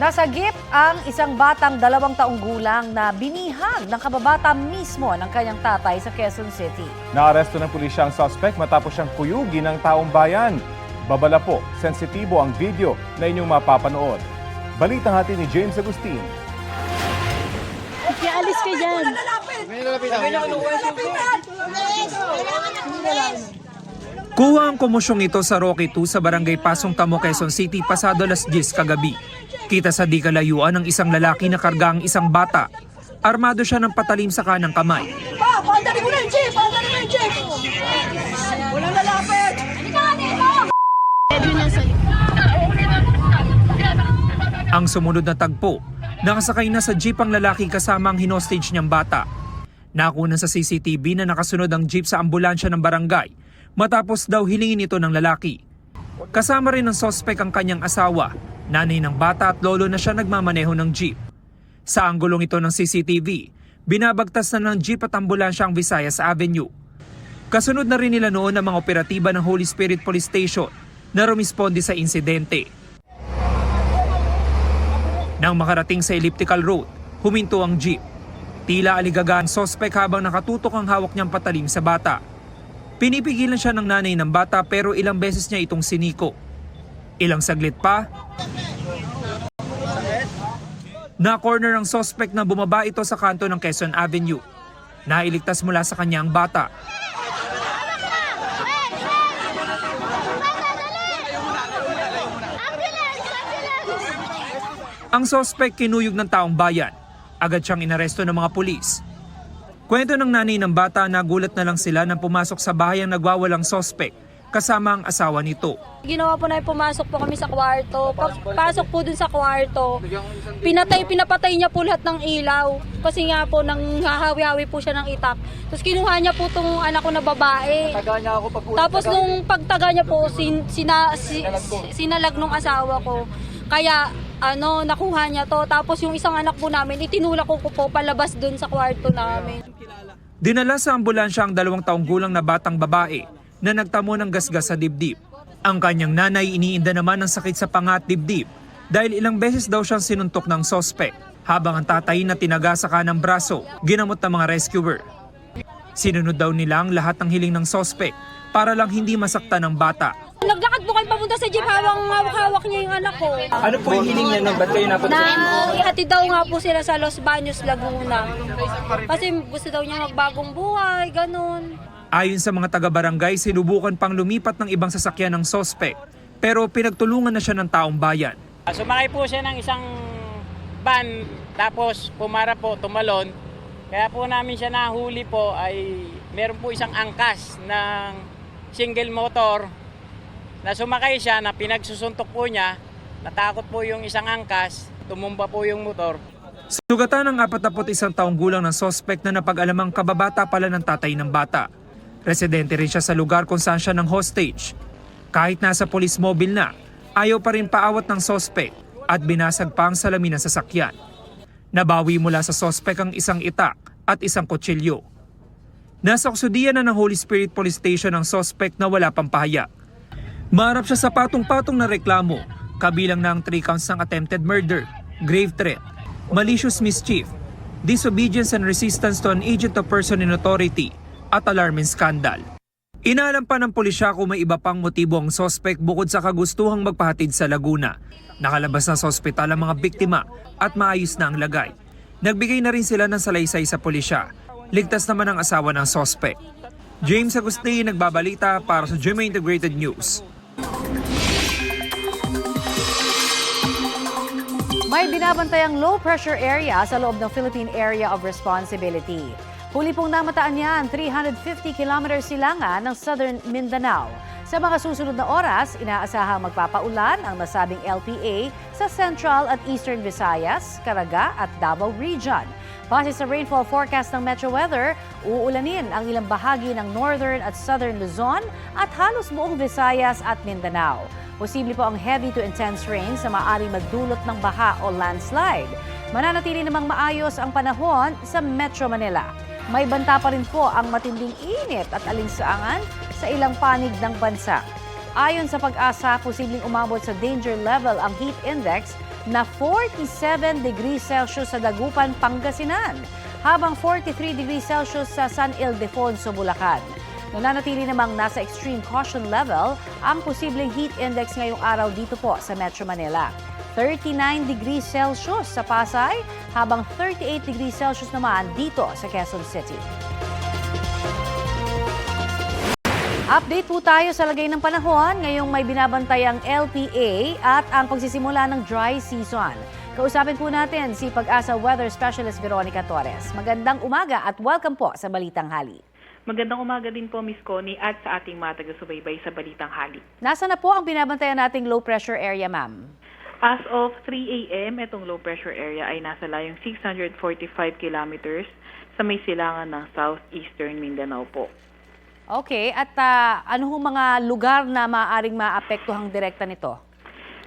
Nasagip ang isang batang dalawang taong gulang na binihag ng kababata mismo ng kanyang tatay sa Quezon City. Naaresto ng pulisya ang suspect matapos siyang kuyugin ng taong bayan. Babala po, sensitibo ang video na inyong mapapanood. Balita hati ni James Agustin. Kaya alis ka dyan. Kuha ang komosyong ito sa Roque 2 sa barangay Pasong Tamo, Quezon City pasado alas 10 kagabi. Kita sa di kalayuan ng isang lalaki na karga ang isang bata. Armado siya ng patalim sa kanang kamay. Pa, paandali mo na yung jeep! Paandali mo yung jeep! Walang lalapit! Ang sumunod na tagpo, nakasakay na sa jeep ang lalaki kasama ang hinostage niyang bata. Nakunan sa CCTV na nakasunod ang jeep sa ambulansya ng barangay matapos daw hilingin ito ng lalaki. Kasama rin ng sospek ang kanyang asawa, nanay ng bata at lolo na siya nagmamaneho ng jeep. Sa anggulong ito ng CCTV, binabagtas na ng jeep at ambulansya ang Visayas Avenue. Kasunod na rin nila noon ang mga operatiba ng Holy Spirit Police Station na rumisponde sa insidente. Nang makarating sa elliptical road, huminto ang jeep. Tila aligaga ang sospek habang nakatutok ang hawak niyang patalim sa bata. Pinipigilan siya ng nanay ng bata pero ilang beses niya itong siniko. Ilang saglit pa, na-corner ang sospek na bumaba ito sa kanto ng Quezon Avenue. Nailigtas mula sa kanya ang bata. Ang sospek kinuyog ng taong bayan. Agad siyang inaresto ng mga pulis. Kwento ng nanay ng bata na gulat na lang sila nang pumasok sa bahay ang nagwawalang sospek kasama ang asawa nito. Ginawa po na pumasok po kami sa kwarto. Pagpasok po dun sa kwarto, pinatay, pinapatay niya po lahat ng ilaw. Kasi nga po, nang hahawi-hawi po siya ng itak. Tapos kinuha niya po tong anak ko na babae. Tapos nung pagtaga niya po, sin, sina, si, sinalag nung asawa ko. Kaya ano, nakuha niya to. Tapos yung isang anak po namin, itinulak ko po palabas dun sa kwarto namin. Dinala sa ambulansya ang dalawang taong gulang na batang babae na nagtamo ng gasgas sa dibdib. Ang kanyang nanay iniinda naman ng sakit sa pangat dibdib dahil ilang beses daw siyang sinuntok ng sospek habang ang tatay na tinaga sa kanang braso ginamot ng mga rescuer. Sinunod daw nila ang lahat ng hiling ng sospek para lang hindi masaktan ng bata. Naglakad po kayo papunta sa jeep, hawang hawak-hawak niya yung anak ko. Ano po yung hiling niya nang ba't kayo napunta? Na ihatid daw nga po sila sa Los Baños, Laguna. Kasi gusto daw niya magbagong buhay, ganun. Ayon sa mga taga-barangay, sinubukan pang lumipat ng ibang sasakyan ng sospek pero pinagtulungan na siya ng taong bayan. Sumakay po siya ng isang van, tapos pumara po, tumalon. Kaya po namin siya nahuli po ay meron po isang angkas ng single motor na sumakay siya na pinagsusuntok po niya. Natakot po yung isang angkas, tumumba po yung motor. Sugatan ng 41 taong gulang ng sospek na napag-alamang kababata pala ng tatay ng bata. Residente rin siya sa lugar kung saan siya ng hostage. Kahit nasa police mobile na, ayaw pa rin paawat ng sospek at binasag pa ang salamin ng sasakyan. Nabawi mula sa sospek ang isang itak at isang kutsilyo. Nasa kusudian na ng Holy Spirit Police Station ang sospek na wala pang pahayag. Marap siya sa patong-patong na reklamo, kabilang na ang three counts ng attempted murder, grave threat, malicious mischief, disobedience and resistance to an agent of person in authority, at alarming scandal. Inalam pa ng pulisya kung may iba pang motibo ang sospek bukod sa kagustuhang magpahatid sa Laguna. Nakalabas na sa ospital ang mga biktima at maayos na ang lagay. Nagbigay na rin sila ng salaysay sa pulisya. Ligtas naman ang asawa ng sospek. James Agustin nagbabalita para sa GMA Integrated News. May binabantayang low pressure area sa loob ng Philippine Area of Responsibility. Huli pong namataan niyan 350 kilometers silangan ng Southern Mindanao. Sa mga susunod na oras, inaasahang magpapaulan ang nasabing LPA sa Central at Eastern Visayas, Caraga at Davao Region. Base sa rainfall forecast ng Metro Weather, uulanin ang ilang bahagi ng Northern at Southern Luzon at halos buong Visayas at Mindanao. Posible po ang heavy to intense rains na maaaring magdulot ng baha o landslide. Mananatili namang maayos ang panahon sa Metro Manila. May banta pa rin po ang matinding init at alinsangan sa ilang panig ng bansa. Ayon sa pag-asa, posibleng umabot sa danger level ang heat index na 47 degrees Celsius sa Dagupan, Pangasinan, habang 43 degrees Celsius sa San Ildefonso, Bulacan. Nananatili namang nasa extreme caution level ang posibleng heat index ngayong araw dito po sa Metro Manila. 39 degrees Celsius sa Pasay, habang 38 degrees Celsius naman dito sa Quezon City. Update po tayo sa lagay ng panahon ngayong may binabantay ang LPA at ang pagsisimula ng dry season. Kausapin po natin si Pag-asa Weather Specialist Veronica Torres. Magandang umaga at welcome po sa Balitang Hali. Magandang umaga din po, Miss Connie, at sa ating mga taga-subaybay sa Balitang Hali. Nasa na po ang binabantayan nating low pressure area, ma'am? As of 3 a.m., itong low pressure area ay nasa layong 645 kilometers sa may silangan ng southeastern Mindanao po. Okay, at ah, ano hong mga lugar na maaaring maapektuhang direkta nito?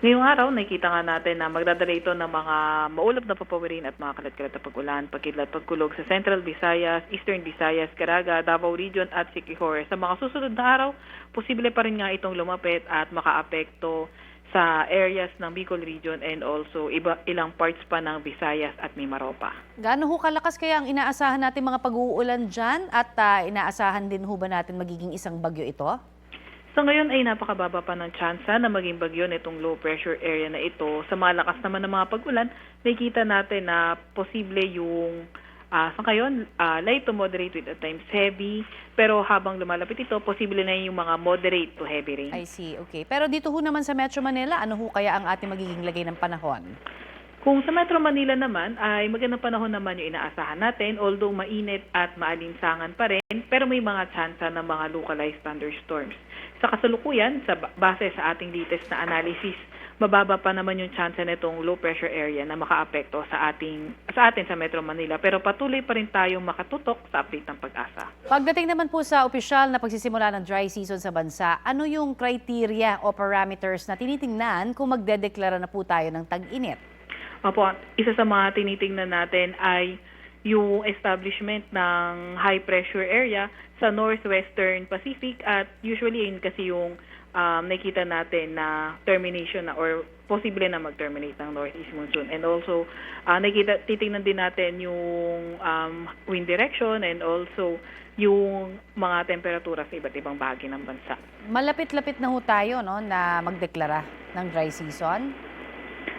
Ngayong araw, nakikita nga natin na magdadala ito ng mga maulap na papawirin at mga kalat-kalat na pag-ulan, pagkidlat, pagkulog sa Central Visayas, Eastern Visayas, Caraga, Davao Region at Siquijor. Sa mga susunod na araw, posible pa rin nga itong lumapit at makaapekto sa areas ng Bicol Region and also iba, ilang parts pa ng Visayas at Mimaropa. Gaano ho kalakas kaya ang inaasahan natin mga pag-uulan dyan at ah, inaasahan din ho ba natin magiging isang bagyo ito? So ngayon ay napakababa pa ng tsansa na maging bagyo nitong low pressure area na ito. Sa malakas naman ng mga pag-ulan, nakikita natin na posible yung ah sa ngayon, ah, light to moderate with at times heavy. Pero habang lumalapit ito, posible na yung mga moderate to heavy rain. I see, okay. Pero dito ho naman sa Metro Manila, ano ho kaya ang ating magiging lagay ng panahon? Kung sa Metro Manila naman, ay magandang panahon naman yung inaasahan natin, although mainit at maalinsangan pa rin, pero may mga tsansa ng mga localized thunderstorms. Sa kasalukuyan, sa ba- base sa ating latest na analysis, mababa pa naman yung tsansa nitong low pressure area na makaapekto sa ating sa atin sa Metro Manila, pero patuloy pa rin tayong makatutok sa update ng pag-asa. Pagdating naman po sa opisyal na pagsisimula ng dry season sa bansa, ano yung criteria o parameters na tinitingnan kung magdedeklara na po tayo ng tag-init? Opo, isa sa mga tinitingnan natin ay yung establishment ng high pressure area sa northwestern Pacific at usually yun kasi yung um, nakita natin na termination na or posible na mag-terminate ng northeast monsoon. And also, uh, nakita, titingnan din natin yung um, wind direction and also yung mga temperatura sa iba't ibang bahagi ng bansa. Malapit-lapit na ho tayo no, na magdeklara ng dry season.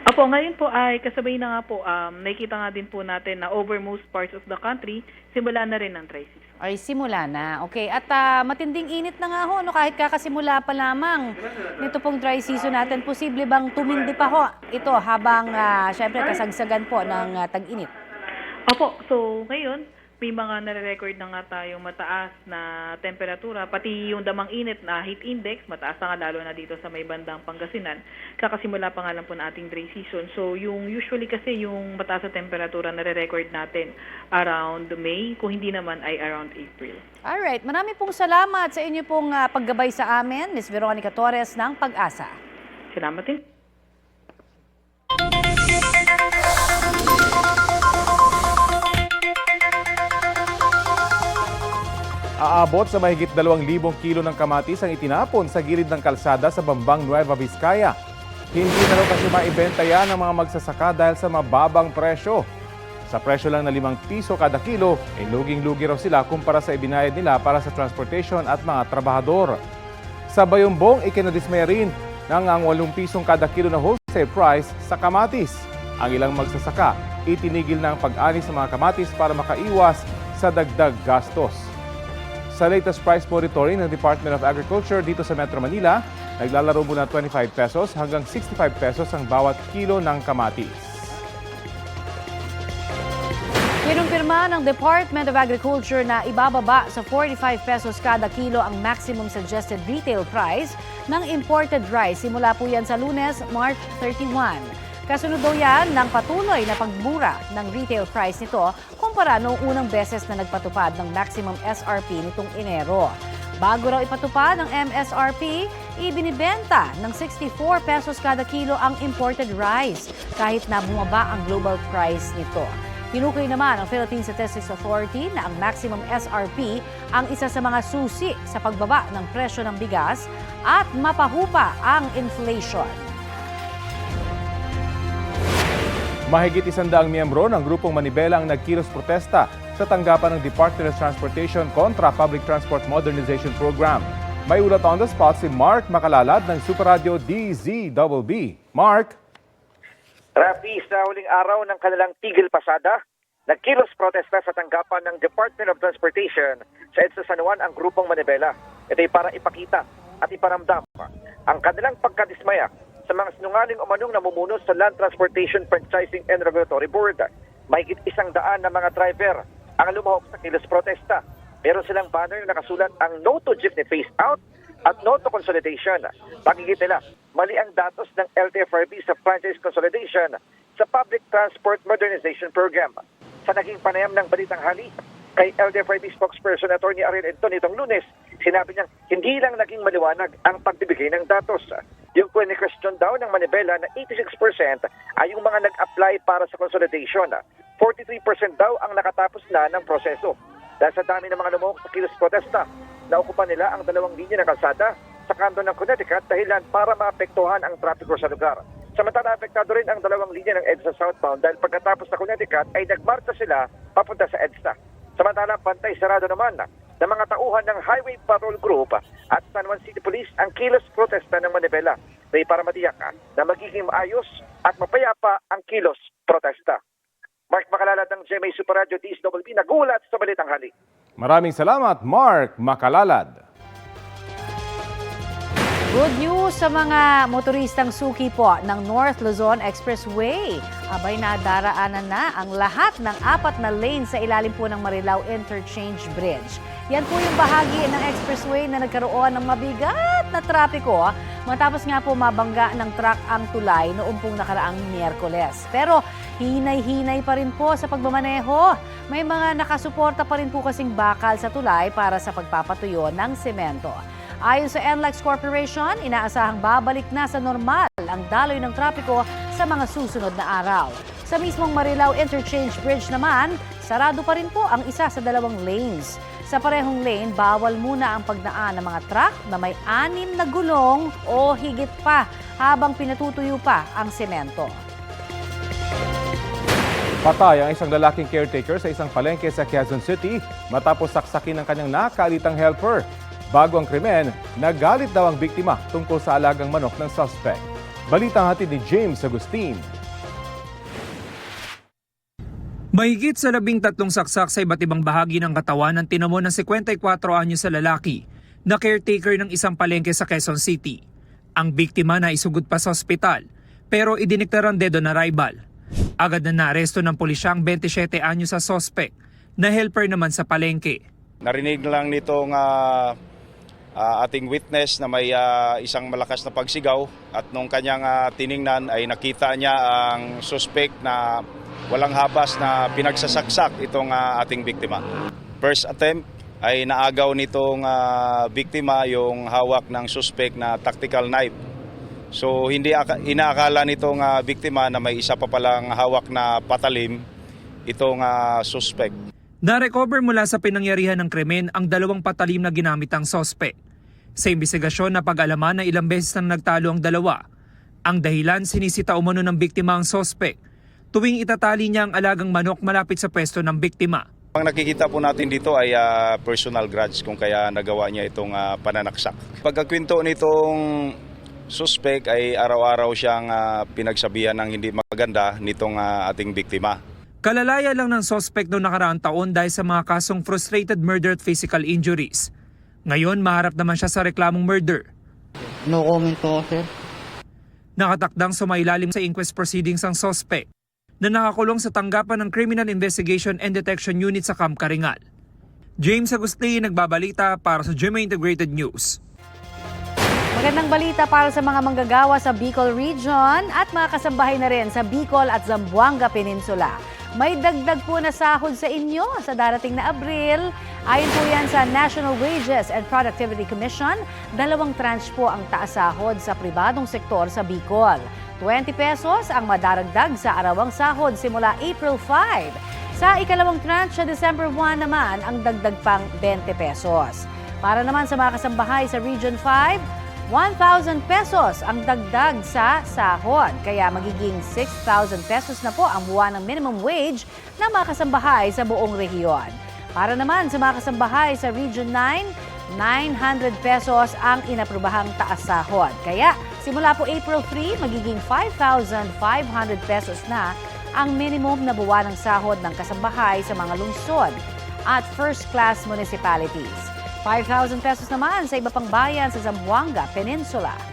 Opo, ngayon po ay kasabay na nga po, um, nakikita nga din po natin na over most parts of the country, simula na rin ang dry season. Ay, simula na. Okay. At ah, matinding init na nga ho, no? kahit kakasimula pa lamang nito pong dry season natin, posible bang tumindi pa ho ito habang, ah, syempre, kasagsagan po ng ah, tag-init? Opo, so ngayon, may mga nare-record na nga tayong mataas na temperatura, pati yung damang init na heat index, mataas na nga lalo na dito sa may bandang Pangasinan. Kakasimula pa nga lang po na ating dry season. So yung usually kasi yung mataas na temperatura nare-record natin around May, kung hindi naman ay around April. Alright, marami pong salamat sa inyo pong ah, paggabay sa amin, Miss Veronica Torres ng Pag-asa. Salamat din. Aabot sa mahigit 2,000 kilo ng kamatis ang itinapon sa gilid ng kalsada sa Bambang Nueva Vizcaya. Hindi na kasi maibenta yan ng mga magsasaka dahil sa mababang presyo. Sa presyo lang na 5 piso kada kilo, ay luging-lugi raw sila kumpara sa ibinayad nila para sa transportation at mga trabahador. Sa Bayumbong, ikinadismaya rin ng ang 8 pisong kada kilo na wholesale price sa kamatis. Ang ilang magsasaka, itinigil na ang pag-ani sa mga kamatis para makaiwas sa dagdag gastos. Sa latest price monitoring ng Department of Agriculture dito sa Metro Manila, naglalaro mula 25 pesos hanggang 65 pesos ang bawat kilo ng kamatis. Kinumpirma ng Department of Agriculture na ibababa sa 45 pesos kada kilo ang maximum suggested retail price ng imported rice. Simula po yan sa lunes, March 31. Kasunod daw yan ng patuloy na pagbura ng retail price nito kumpara noong unang beses na nagpatupad ng maximum SRP nitong Enero. Bago raw ipatupad ng MSRP, ibinibenta ng 64 pesos kada kilo ang imported rice kahit na bumaba ang global price nito. Tinukay naman ng Philippine Statistics Authority na ang maximum SRP ang isa sa mga susi sa pagbaba ng presyo ng bigas at mapahupa ang inflation. Mahigit isandaang miyembro ng grupong Manibela ang nagkilos protesta sa tanggapan ng Department of Transportation kontra Public Transport Modernization Program. May ulat on the spot si Mark Makalalad ng Super Radio DZBB. Mark? Rafi, sa huling araw ng kanilang tigil pasada, nagkilos protesta sa tanggapan ng Department of Transportation sa EDSA San Juan ang grupong Manibela. Ito ay para ipakita at iparamdam ang kanilang pagkadismaya sa mga sinungaling umanong namumuno sa Land Transportation Franchising and Regulatory Board. Mahigit isang daan na mga driver ang lumahok sa kilos protesta. Meron silang banner na nakasulat ang No to Jeepney Phase Out at No to Consolidation. Pagigit nila, mali ang datos ng LTFRB sa franchise consolidation sa Public Transport Modernization Program. Sa naging panayam ng Balitang Hali, kay LTFRB spokesperson Attorney Ariel Ento nitong lunes, sinabi niya hindi lang naging maliwanag ang pagbibigay ng datos. Yung question daw ng Manibela na 86% ay yung mga nag-apply para sa consolidation. 43% daw ang nakatapos na ng proseso. Dahil sa dami ng mga lumok sa kilos protesta, naukupan nila ang dalawang linya ng kalsada sa kanto ng Connecticut dahilan para maapektuhan ang trapiko sa lugar. Samantala, apektado rin ang dalawang linya ng EDSA southbound dahil pagkatapos sa Connecticut ay nagmarcha sila papunta sa EDSA. Samantala, pantay sarado naman ng mga tauhan ng Highway Patrol Group at San Juan City Police ang kilos protesta ng Manibela may para matiyak na magiging maayos at mapayapa ang kilos protesta. Mark Makalalad ng GMA Super Radio DSWB nagulat sa Balitang Hali. Maraming salamat, Mark Makalalad. Good news sa mga motoristang suki po ng North Luzon Expressway. Abay nadaraanan na ang lahat ng apat na lane sa ilalim po ng Marilao Interchange Bridge. Yan po yung bahagi ng expressway na nagkaroon ng mabigat na trapiko matapos nga po mabangga ng truck ang tulay noong pong nakaraang Miyerkules. Pero hinay-hinay pa rin po sa pagmamaneho. May mga nakasuporta pa rin po kasing bakal sa tulay para sa pagpapatuyo ng semento. Ayon sa NLEX Corporation, inaasahang babalik na sa normal ang daloy ng trapiko sa mga susunod na araw. Sa mismong Marilao Interchange Bridge naman, sarado pa rin po ang isa sa dalawang lanes. Sa parehong lane, bawal muna ang pagdaan ng mga truck na may anim na gulong o higit pa habang pinatutuyo pa ang semento. Patay ang isang lalaking caretaker sa isang palengke sa Quezon City matapos saksakin ng kanyang nakalitang helper. Bago ang krimen, nagalit daw ang biktima tungkol sa alagang manok ng suspect. Balitang hatid ni James Agustin. Mahigit sa labing tatlong saksak sa iba't ibang bahagi ng katawan ng tinamo ng 54 anyo sa lalaki na caretaker ng isang palengke sa Quezon City. Ang biktima na isugod pa sa ospital pero idiniktaran dead on arrival. Agad na naaresto ng pulisya ang 27 anyo sa sospek na helper naman sa palengke. Narinig lang nitong ah, ah, ating witness na may ah, isang malakas na pagsigaw at nung kanyang ah, tiningnan ay nakita niya ang suspect na walang habas na pinagsasaksak itong ah, ating biktima. First attempt ay naagaw nitong ah, biktima yung hawak ng suspect na tactical knife. So hindi aka- inaakala nitong ah, biktima na may isa pa palang hawak na patalim itong ah, suspect. Na-recover mula sa pinangyarihan ng krimen ang dalawang patalim na ginamit ang sospek. Sa imbestigasyon na pag-alaman na ilang beses nang nagtalo ang dalawa, ang dahilan sinisita umano ng biktima ang sospek tuwing itatali niya ang alagang manok malapit sa pwesto ng biktima. Ang nakikita po natin dito ay ah, personal grudge kung kaya nagawa niya itong ah, pananaksak. Pagkakwento nitong suspect ay araw-araw siyang ah, pinagsabihan ng hindi maganda nitong ah, ating biktima. Kalalaya lang ng sospek noong nakaraang taon dahil sa mga kasong frustrated murder at physical injuries. Ngayon, maharap naman siya sa reklamong murder. No comment po, sir. Nakatakdang sumailalim sa inquest proceedings ang sospek na nakakulong sa tanggapan ng Criminal Investigation and Detection Unit sa Camp Karingal. James Agustin nagbabalita para sa GMA Integrated News. Magandang balita para sa mga manggagawa sa Bicol Region at mga kasambahay na rin sa Bicol at Zamboanga Peninsula. May dagdag po na sahod sa inyo sa darating na Abril. Ayon po yan sa National Wages and Productivity Commission, dalawang tranche po ang taas sahod sa pribadong sektor sa Bicol. 20 pesos ang madaragdag sa arawang sahod simula April 5. Sa ikalawang tranche sa December 1 naman, ang dagdag pang 20 pesos. Para naman sa mga kasambahay sa Region 5, 1,000 pesos ang dagdag sa sahod. Kaya magiging 6,000 pesos na po ang buwan ng minimum wage ng mga kasambahay sa buong rehiyon. Para naman sa mga kasambahay sa Region 9, 900 pesos ang inaprobahang taas sahod. Kaya simula po April 3, magiging 5,500 pesos na ang minimum na buwan ng sahod ng kasambahay sa mga lungsod at first-class municipalities. 5,000 pesos naman sa iba pang bayan sa Zamboanga Peninsula.